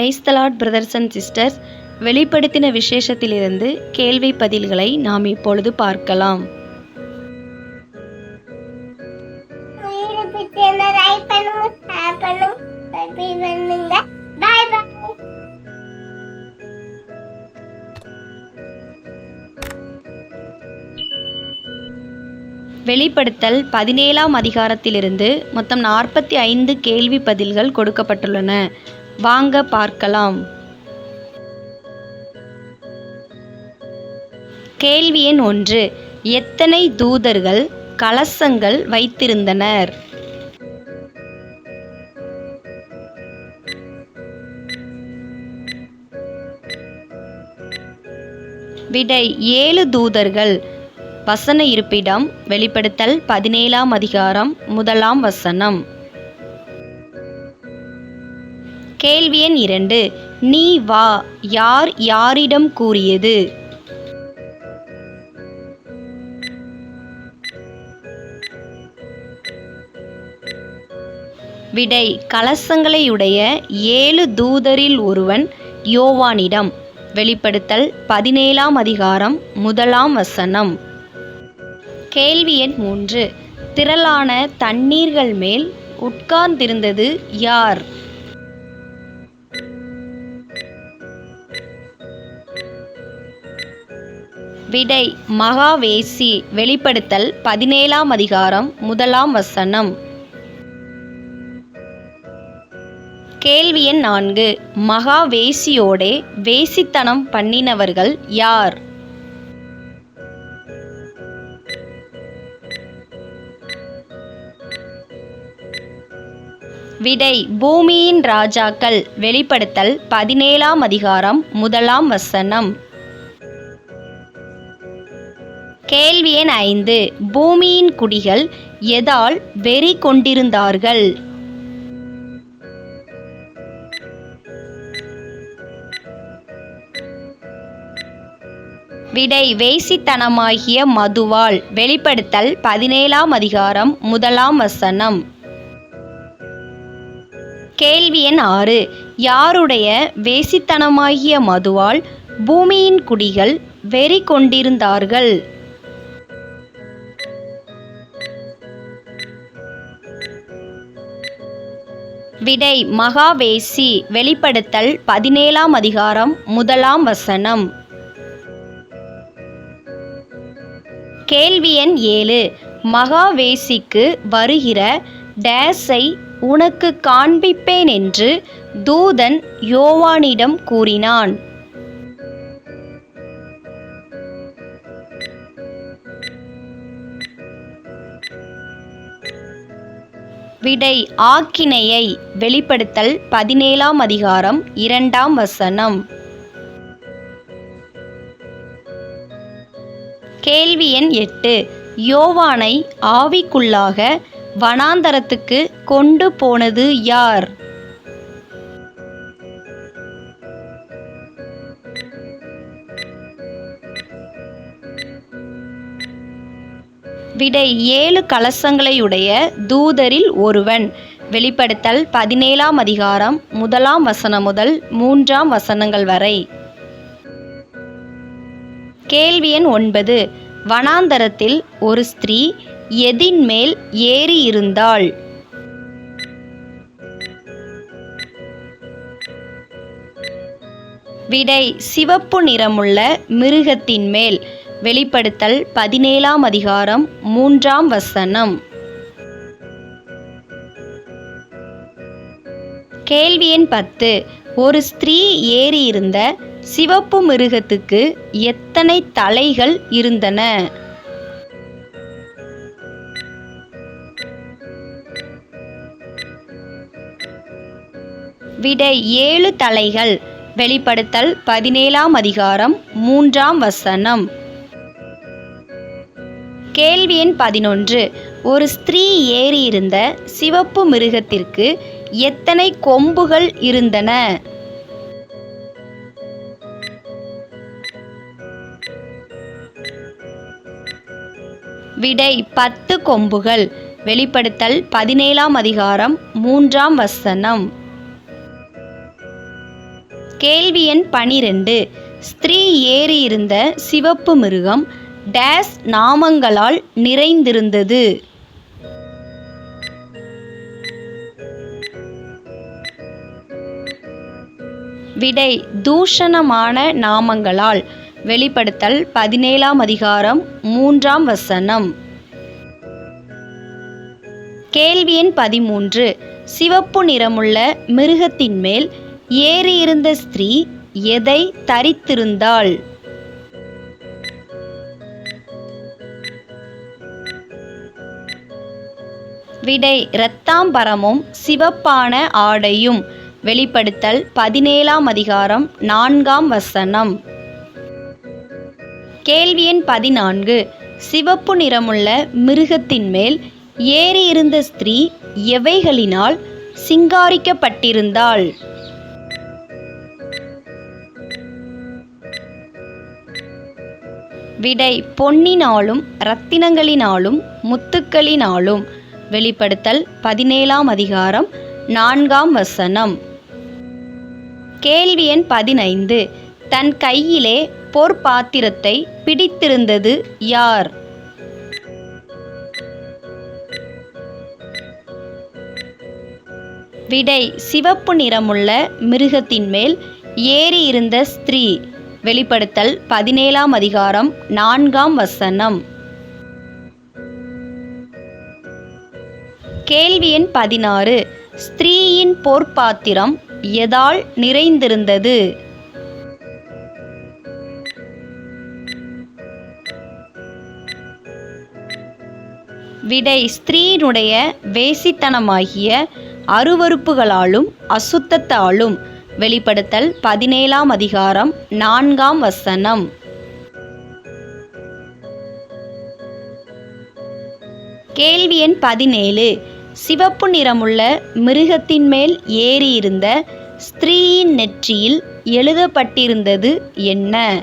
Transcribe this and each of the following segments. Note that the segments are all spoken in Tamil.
பிரைஸ்தலாட் பிரதர்ஸ் அண்ட் சிஸ்டர்ஸ் வெளிப்படுத்தின விசேஷத்திலிருந்து கேள்வி பதில்களை நாம் இப்பொழுது பார்க்கலாம். வெளிப்படுத்தல் பதினேழாம் அதிகாரத்திலிருந்து மொத்தம் நாற்பத்தி ஐந்து கேள்வி பதில்கள் கொடுக்கப்பட்டுள்ளன. வாங்க பார்க்கலாம். கேள்வி எண் ஒன்று. எத்தனை தூதர்கள் கலசங்கள் வைத்திருந்தனர்? விடை ஏழு தூதர்கள். வசன இருப்பிடம் வெளிப்படுத்தல் பதினேழாம் அதிகாரம் முதலாம் வசனம். கேள்வி எண் இரண்டு. நீ வா யார் யாரிடம் கூறியது? விடை கலசங்களையுடைய ஏழு தூதரில் ஒருவன் யோவானிடம். வெளிப்படுத்தல் பதினேழாம் அதிகாரம் முதலாம் வசனம். கேள்வி எண் மூன்று. திரளான தண்ணீர்கள் மேல் உட்கார்ந்திருந்தது யார்? விடை மகாவேசி வெளிப்படுத்தல் பதினேழாம் அதிகாரம் முதலாம் வசனம். கேள்வி எண் நான்கு. மகாவேசியோடே வேசித்தனம் பண்ணினவர்கள் யார்? விடை பூமியின் ராஜாக்கள் வெளிப்படுத்தல் பதினேழாம் அதிகாரம் முதலாம் வசனம். கேள்வி எண் ஐந்து. பூமியின் குடிகள் எதால் வெறி கொண்டிருந்தார்கள்? விடை வேசித்தனமாகிய மதுவால். வெளிப்படுத்தல் பதினேழாம் அதிகாரம் முதலாம் வசனம். கேள்வி எண் ஆறு. யாருடைய வேசித்தனமாகிய மதுவால் பூமியின் குடிகள் வெறி கொண்டிருந்தார்கள்? விடை மகாவேசி வெளிப்படுத்தல் பதினேழாம் அதிகாரம் முதலாம் வசனம். கேள்வி எண் ஏழு. மகாவேசிக்கு வருகிற டேஸை உனக்கு காண்பிப்பேன் என்று தூதன் யோவானிடம் கூறினான். விடை ஆக்கினையை வெளிப்படுத்தல் பதினேழாம் அதிகாரம் இரண்டாம் வசனம். கேள்வி எண் எட்டு. யோவானை ஆவிக்குள்ளாக வனாந்தரத்துக்கு கொண்டு போனது யார்? விடை ஏழு கலசங்களையுடைய தூதரில் ஒருவன். வெளிப்படுத்தல் பதினேழாம் அதிகாரம் முதலாம் வசனம் முதல் மூன்றாம் வசனங்கள் வரை. கேள்வி எண் ஒன்பது. வனாந்தரத்தில் ஒரு ஸ்திரீ எதின் மேல் ஏறி இருந்தாள். விடை சிவப்பு நிறமுள்ள மிருகத்தின் மேல். வெளிப்படுத்தல் பதினேழாம் அதிகாரம் மூன்றாம் வசனம். கேள்வி எண் பத்து. ஒரு ஸ்திரீ ஏறியிருந்த சிவப்பு மிருகத்துக்கு எத்தனை தலைகள் இருந்தன? விடை ஏழு தலைகள். வெளிப்படுத்தல் பதினேழாம் அதிகாரம் மூன்றாம் வசனம். கேள்வி எண் பதினொன்று. ஒரு ஸ்திரீ ஏறியிருந்த சிவப்பு மிருகத்திற்கு எத்தனை கொம்புகள் இருந்தன? விடை பத்து கொம்புகள். வெளிப்படுத்தல் பதினேழாம் அதிகாரம் மூன்றாம் வசனம். கேள்வி எண் பனிரெண்டு. ஸ்திரீ ஏறியிருந்த சிவப்பு மிருகம் டேஸ் நாமங்களால் நிறைந்திருந்தது. விடை தூஷணமான நாமங்களால். வெளிப்படுத்தல் பதினேழாம் அதிகாரம் மூன்றாம் வசனம். கேள்வி எண் பதிமூன்று சிவப்பு நிறமுள்ள மிருகத்தின் மேல் ஏறியிருந்த ஸ்திரீ எதை தரித்திருந்தாள்? விடை இரத்தாம்பரமும் சிவப்பான ஆடையும். வெளிப்படுத்தல் பதினேழாம் அதிகாரம் நான்காம் வசனம். கேள்வி எண் பதினான்கு. சிவப்பு நிறமுள்ள மிருகத்தின் மேல் ஏறியிருந்த ஸ்திரீ எவைகளினால் சிங்காரிக்கப்பட்டிருந்தாள்? விடை பொன்னினாலும் இரத்தினங்களினாலும் முத்துக்களினாலும். வெளிப்படுத்தல் பதினேழாம் அதிகாரம் நான்காம் வசனம். கேள்வி எண் பதினைந்து. தன் கையிலே பொற்பாத்திரத்தை பிடித்திருந்தது யார்? விடை சிவப்பு நிறமுள்ள மிருகத்தின் மேல் ஏறியிருந்த ஸ்திரீ. வெளிப்படுத்தல் பதினேழாம் அதிகாரம் நான்காம் வசனம். கேள்வி எண் பதினாறு. ஸ்திரீயின் பொற்பாத்திரம் எதால் நிறைந்திருந்தது? விடை ஸ்திரீனுடைய வேசித்தனமாகிய அருவருப்புகளாலும் அசுத்தத்தாலும். வெளிப்படுத்தல் பதினேழாம் அதிகாரம் நான்காம் வசனம். கேள்வி எண் பதினேழு. சிவப்பு நிறமுள்ள மிருகத்தின் மேல் ஏறியிருந்த ஸ்திரீயின் நெற்றியில் எழுதப்பட்டிருந்தது என்ன?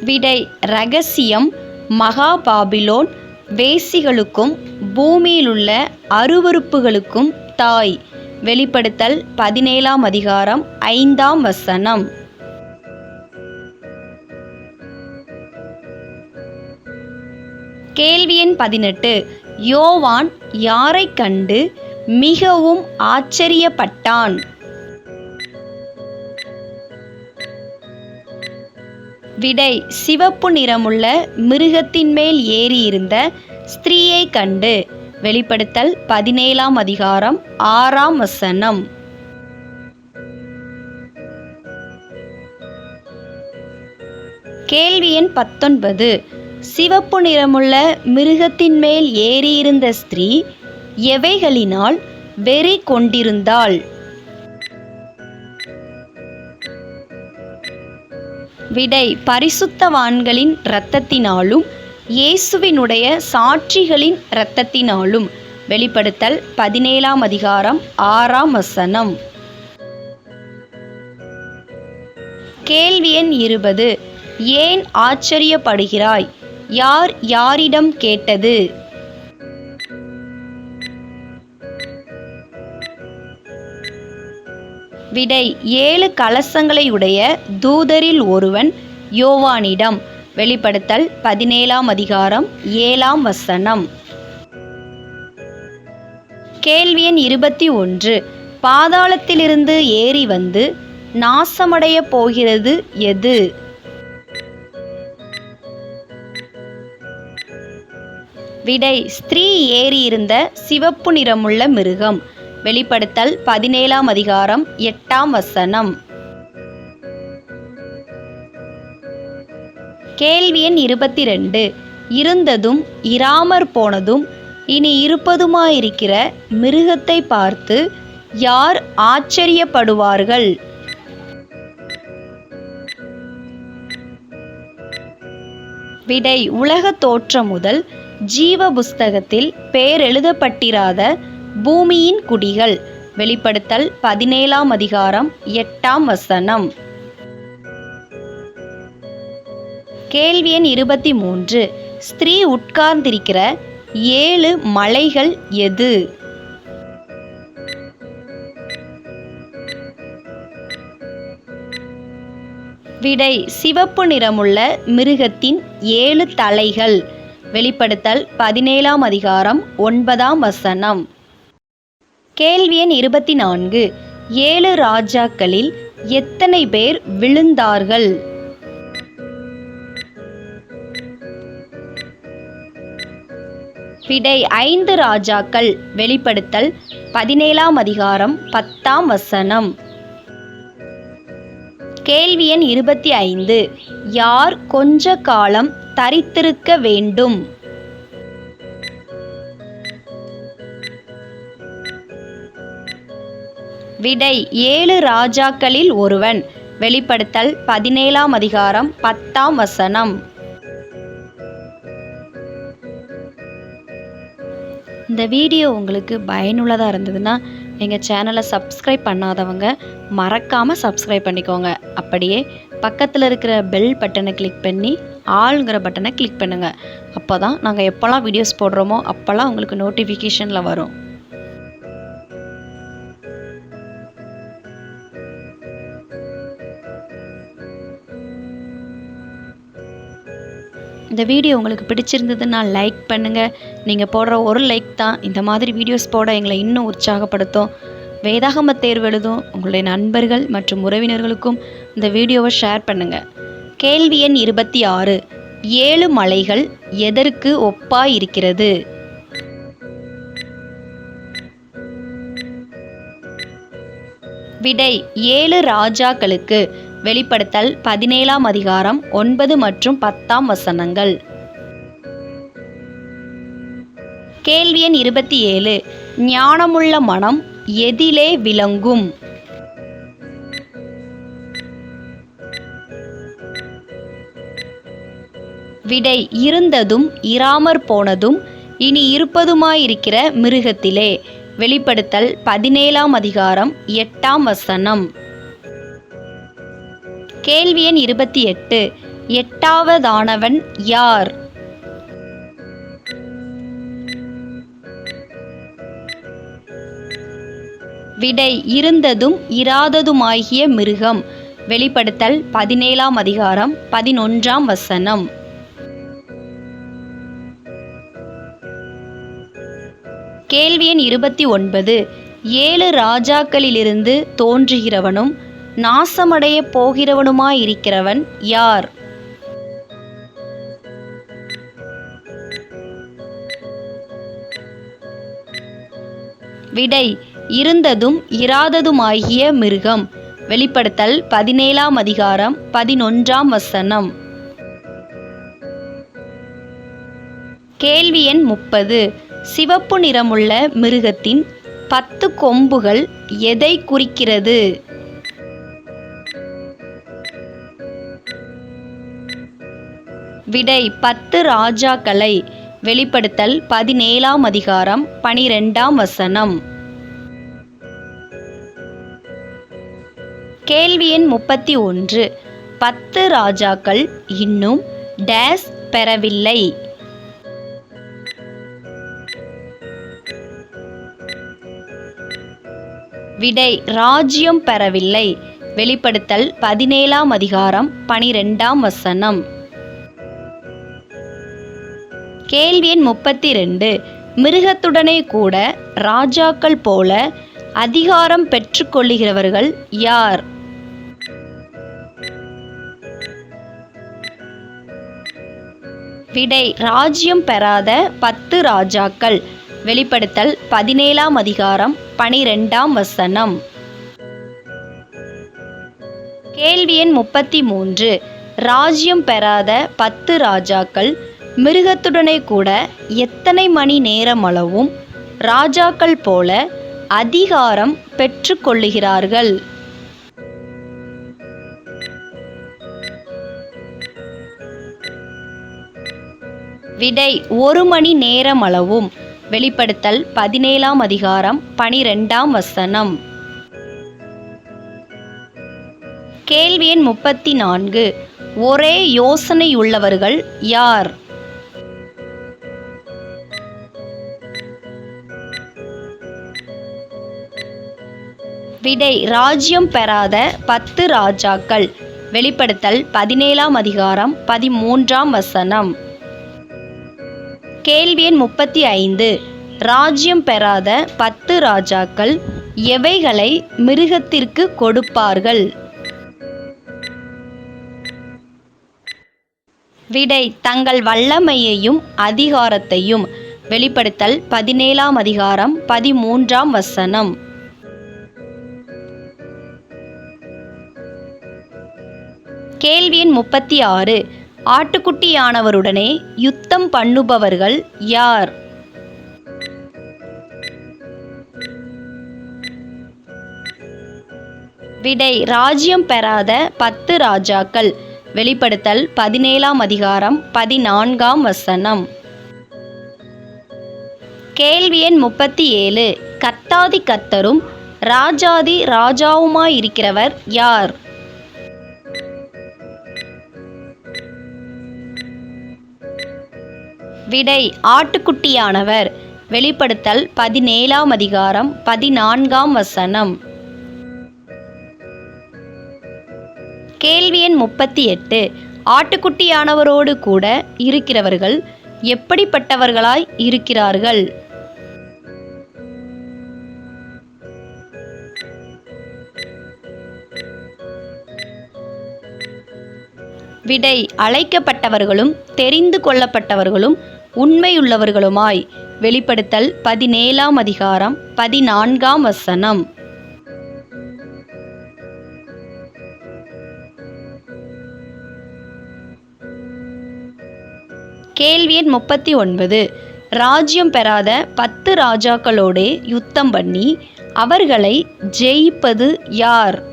விடை ரகசியம் மகாபாபிலோன் வேசிகளுக்கும் பூமியிலுள்ள அருவருப்புகளுக்கும் தாய். வெளிப்படுத்தல் பதினேழாம் அதிகாரம் ஐந்தாம் வசனம். கேள்வி எண் பதினெட்டு. யோவான் யாரைக் கண்டு மிகவும் ஆச்சரியப்பட்டான்? விடை சிவப்பு நிறமுள்ள மிருகத்தின் மேல் ஏறியிருந்த ஸ்திரீயை கண்டு. வெளிப்படுத்தல் பதினேழாம் அதிகாரம் ஆறாம் வசனம். கேள்வி எண் பத்தொன்பது. சிவப்பு நிறமுள்ள மிருகத்தின் மேல் ஏறியிருந்த ஸ்திரீ எவைகளினால் வெறி கொண்டிருந்தாள்? விடை பரிசுத்தவான்களின் இரத்தத்தினாலும் இயேசுவினுடைய சாட்சிகளின் இரத்தத்தினாலும். வெளிப்படுத்தல் பதினேழாம் அதிகாரம் ஆறாம் வசனம். கேள்வி எண் இருபது. ஏன் ஆச்சரியப்படுகிறாய்? யார் யாரிடம் கேட்டது? விடை ஏழு கலசங்களையுடைய தூதரில் ஒருவன் யோவானிடம். வெளிப்படுத்தல் பதினேழாம் அதிகாரம் ஏழாம் வசனம். கேள்வி எண் இருபத்தி ஒன்று. பாதாளத்திலிருந்து ஏறி வந்து நாசமடைய போகிறது எது? விடை ஸ்திரீ ஏறியிருந்த சிவப்பு நிறமுள்ள மிருகம். வெளிப்படுத்தல் பதினேழாம் அதிகாரம் எட்டாம் வசனம். கேள்வி எண் இருபத்தி ரெண்டு இருந்ததும் இராமற் போனதும் இனி இருப்பதுமாயிருக்கிற மிருகத்தை பார்த்து யார் ஆச்சரியப்படுவார்கள்? விடை உலக தோற்றம் முதல் ஜீவ புஸ்தகத்தில் பெயரெழுதப்பட்டிராத பூமியின் குடிகள். வெளிப்படுத்தல் பதினேழாம் அதிகாரம் எட்டாம் வசனம். கேள்வி எண் இருபத்தி மூன்று ஸ்திரீ உட்கார்ந்திருக்கிற ஏழு மலைகள் எது? விடை சிவப்பு நிறமுள்ள மிருகத்தின் ஏழு தலைகள். வெளிப்படுத்தல் பதினேழாம் அதிகாரம் ஒன்பதாம் வசனம். கேள்வி எண் இருபத்தி நான்கு ஏழு ராஜாக்களில் எத்தனை பேர் விழுந்தார்கள்? விடை ஐந்து ராஜாக்கள். வெளிப்படுத்தல் பதினேழாம் அதிகாரம் பத்தாம் வசனம். கேள்வி எண் இருபத்தி ஐந்து. யார் கொஞ்ச காலம் தரித்திருக்க வேண்டும். விடை ஏழு ராஜாக்களில் ஒருவன். வெளிப்படுத்தல் பதினேழாம் அதிகாரம் பத்தாம் வசனம். இந்த வீடியோ உங்களுக்கு பயனுள்ளதாக இருந்ததுன்னா எங்கள் சேனலை சப்ஸ்கிரைப் பண்ணாதவங்க மறக்காமல் சப்ஸ்கிரைப் பண்ணிக்கோங்க. அப்படியே பக்கத்தில் இருக்கிற பெல் பட்டனை கிளிக் பண்ணி ஆளுங்கிற பட்டனை கிளிக் பண்ணுங்கள் அப்போ தான் நாங்கள் எப்போல்லாம் வீடியோஸ் போடுறோமோ அப்போல்லாம் உங்களுக்கு நோட்டிஃபிகேஷனில் வரும். இந்த வீடியோ உங்களுக்கு பிடிச்சிருந்ததுன்னா லைக் பண்ணுங்கள் நீங்கள் போடுற ஒரு லைக் தான் இந்த மாதிரி வீடியோஸ் போட எங்களை இன்னும் உற்சாகப்படுத்தும். வேதாகம தேர்வு எழுதும் உங்களுடைய நண்பர்கள் மற்றும் உறவினர்களுக்கும் இந்த வீடியோவை ஷேர் பண்ணுங்கள் கேள்வி எண் இருபத்தி ஆறு. ஏழு மலைகள் எதற்கு ஒப்பாய் இருக்கிறது விடை ஏழு ராஜாக்களுக்கு. வெளிப்படுத்தல் பதினேழாம் அதிகாரம் ஒன்பது மற்றும் பத்தாம் வசனங்கள். கேள்வி எண் இருபத்தி ஏழு. ஞானமுள்ள மனம் எதிலே விளங்கும். விடை இருந்ததும் இராமற் போனதும் இனி இருப்பதுமாயிருக்கிற மிருகத்திலே. வெளிப்படுத்தல் பதினேழாம் அதிகாரம் எட்டாம் வசனம். கேள்வி எண் இருபத்தி எட்டு. எட்டாவதானவன் யார்? விடை இருந்ததும் இராததுமாகிய மிருகம். வெளிப்படுத்தல் பதினேழாம் அதிகாரம் பதினொன்றாம் வசனம். கேள்வி எண் இருபத்தி ஒன்பது. ஏழு ராஜாக்களிலிருந்து தோன்றுகிறவனும் நாசமடைய போகிறவனுமாயிருக்கிறவன் யார்? விடை இருந்ததும் இராததுமாகிய மிருகம். வெளிப்படுத்தல் பதினேழாம் அதிகாரம் பதினொன்றாம் வசனம். கேள்வி எண் முப்பது. சிவப்பு நிறமுள்ள மிருகத்தின் பத்து கொம்புகள் எதை குறிக்கிறது? விடை பத்து ராஜாக்களை. வெளிப்படுத்தல் பதினேழாம் அதிகாரம் பனிரெண்டாம் வசனம். கேள்வி எண் முப்பத்தி ஒன்று. பத்து ராஜாக்கள் இன்னும் டேஸ் பெறவில்லை. விடை ராஜ்யம் பெறவில்லை. வெளிப்படுத்தல் பதினேழாம் அதிகாரம் பனிரெண்டாம் வசனம். கேள்வி எண் முப்பத்தி ரெண்டு. மிருகத்துடனே கூட ராஜாக்கள் போல அதிகாரம் பெற்றுக்கொள்ளுகிறவர்கள் யார்? விடை ராஜ்யம் பெறாத பத்து ராஜாக்கள். வெளிப்படுத்தல் பதினேழாம் அதிகாரம் பனிரெண்டாம் வசனம். கேள்வி எண் முப்பத்தி மூன்று ராஜ்யம் பெறாத பத்து ராஜாக்கள் மிருகத்துடனே கூட எத்தனை மணி நேரம் அளவும் ராஜாக்கள் போல அதிகாரம் பெற்றுக்கொள்ளுகிறார்கள். விடை ஒரு மணி நேரம் அளவும். வெளிப்படுத்தல் பதினேழாம் அதிகாரம் பனிரெண்டாம் வசனம். கேள்வி எண் முப்பத்தி நான்கு. ஒரே யோசனையுள்ளவர்கள் யார்? விடை ராஜ்யம் பெறாத பத்து ராஜாக்கள். வெளிப்படுத்தல் பதினேழாம் அதிகாரம் பதிமூன்றாம் வசனம். கேள்வி எண் முப்பத்தி ஐந்து. ராஜ்யம் பெறாத பத்து ராஜாக்கள் எவைகளை மிருகத்திற்கு கொடுப்பார்கள்? விடை தங்கள் வல்லமையையும் அதிகாரத்தையும். வெளிப்படுத்தல் பதினேழாம் அதிகாரம் பதிமூன்றாம் வசனம். கேள்வி எண் முப்பத்தி ஆறு. ஆட்டுக்குட்டியானவருடனே யுத்தம் பண்ணுபவர்கள் யார்? விடை ராஜ்யம் பெறாத பத்து ராஜாக்கள். வெளிப்படுத்தல் பதினேழாம் அதிகாரம் பதினான்காம் வசனம். கேள்வி எண் முப்பத்தி ஏழு. கத்தாதி கத்தரும் ராஜாதி ராஜாவுமாயிருக்கிறவர் யார்? விடை ஆட்டுக்குட்டியானவர். வெளிப்படுத்தல் பதினேழாம் அதிகாரம் பதினான்காம் வசனம். கேள்வி எண் முப்பத்தி எட்டு. ஆட்டுக்குட்டியானவரோடு கூட இருக்கிறவர்கள் எப்படிப்பட்டவர்களாய் இருக்கிறார்கள்? விடை அழைக்கப்பட்டவர்களும் தெரிந்து கொள்ளப்பட்டவர்களும் உண்மையுள்ளவர்களுமாய். வெளிப்படுத்தல் பதினேழாம் அதிகாரம் பதினான்காம் வசனம். கேள்வி எண் முப்பத்தி ஒன்பது ராஜ்யம் பெறாத பத்து ராஜாக்களோடே யுத்தம் பண்ணி அவர்களை ஜெயிப்பது யார்?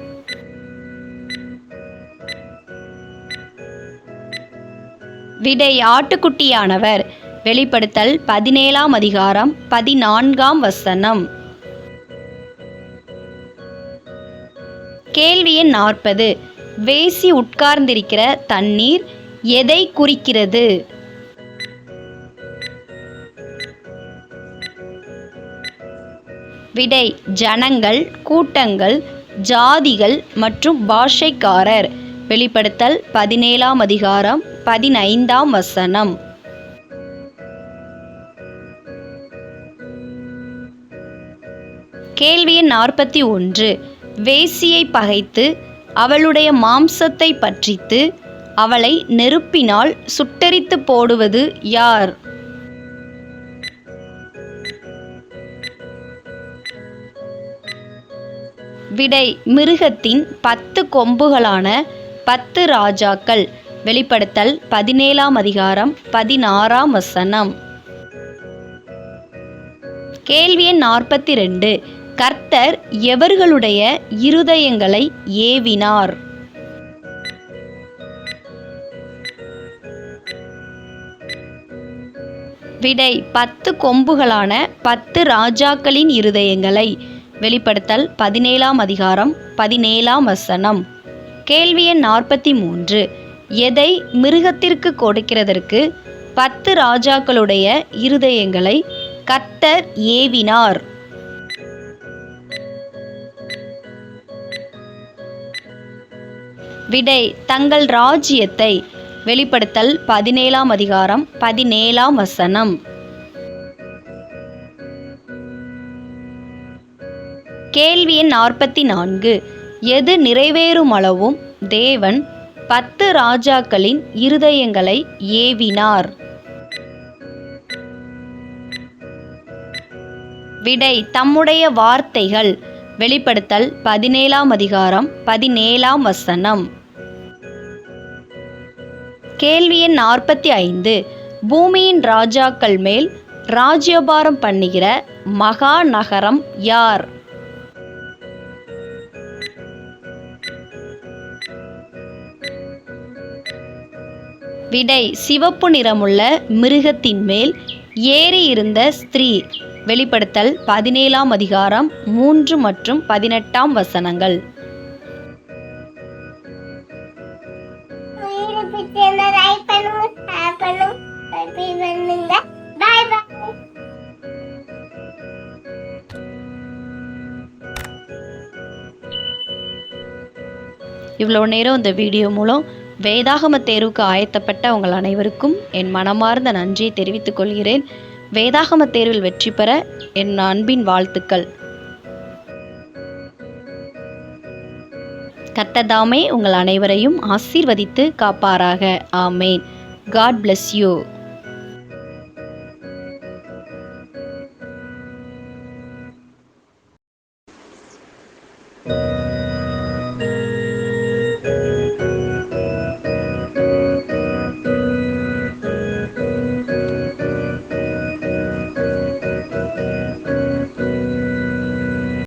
விடை ஆட்டுக்குட்டியானவர். வெளிப்படுத்தல் பதினேழாம் அதிகாரம் பதினான்காம் வசனம். கேள்வி எண் நாற்பது. வேசி உட்கார்ந்திருக்கிற தண்ணீர் எதை குறிக்கிறது? விடை ஜனங்கள் கூட்டங்கள் ஜாதிகள் மற்றும் பாஷைக்காரர். வெளிப்படுத்தல் பதினேழாம் அதிகாரம் பதினைந்தாம் வசனம். கேள்வி நாற்பத்தி ஒன்று. வேசியை பகைத்து அவளுடைய மாம்சத்தை பற்றித்து அவளை நெருப்பினால் சுட்டரித்து போடுவது யார்? விடை மிருகத்தின் பத்து கொம்புகளான பத்து ராஜாக்கள். வெளிப்படுத்தல் பதினேழாம் அதிகாரம் பதினாறாம் வசனம். கேள்வி எண் நாற்பத்தி ரெண்டு. கர்த்தர் எவர்களுடைய இருதயங்களை ஏவினார்? விடை பத்து கொம்புகளான பத்து ராஜாக்களின் இருதயங்களை. வெளிப்படுத்தல் பதினேழாம் அதிகாரம் பதினேழாம் வசனம். கேள்வி எண் நாற்பத்தி மூன்று எதை மிருகத்திற்கு கொடுக்கிறதற்கு பத்து ராஜாக்களுடைய இருதயங்களை கத்தர் ஏவினார்? விடை தங்கள் ராஜ்யத்தை. வெளிப்படுத்தல் பதினேழாம் அதிகாரம் பதினேழாம் வசனம். கேள்வி எண் நாற்பத்தி நான்கு எது நிறைவேறும் அளவும் தேவன் பத்து ராஜாக்களின் இருதயங்களை ஏவினார்? விடை தம்முடைய வார்த்தைகள் வெளிப்படுத்தல் பதினேழாம் அதிகாரம் பதினேழாம் வசனம். கேள்வி எண் நாற்பத்தி ஐந்து பூமியின் ராஜாக்கள் மேல் ராஜ்யபாரம் பண்ணுகிற மகா நகரம் யார்? விடை சிவப்பு நிறமுள்ள மிருகத்தின் மேல் ஏறி இருந்த ஸ்திரீ. வெளிப்படுத்தல் பதினேழாம் அதிகாரம் மூன்று மற்றும் பதினெட்டாம் வசனங்கள். இவ்வளோ நேரம் இந்த வீடியோ மூலம் வேதாகம தேர்வுக்கு ஆயத்தப்பட்ட உங்கள் அனைவருக்கும் என் மனமார்ந்த நன்றியை தெரிவித்துக் கொள்கிறேன். வேதாகம தேர்வில் வெற்றி பெற என் அன்பின் வாழ்த்துக்கள். கத்ததாமே உங்கள் அனைவரையும் ஆசீர்வதித்து காப்பாராக. ஆமேன். God bless you.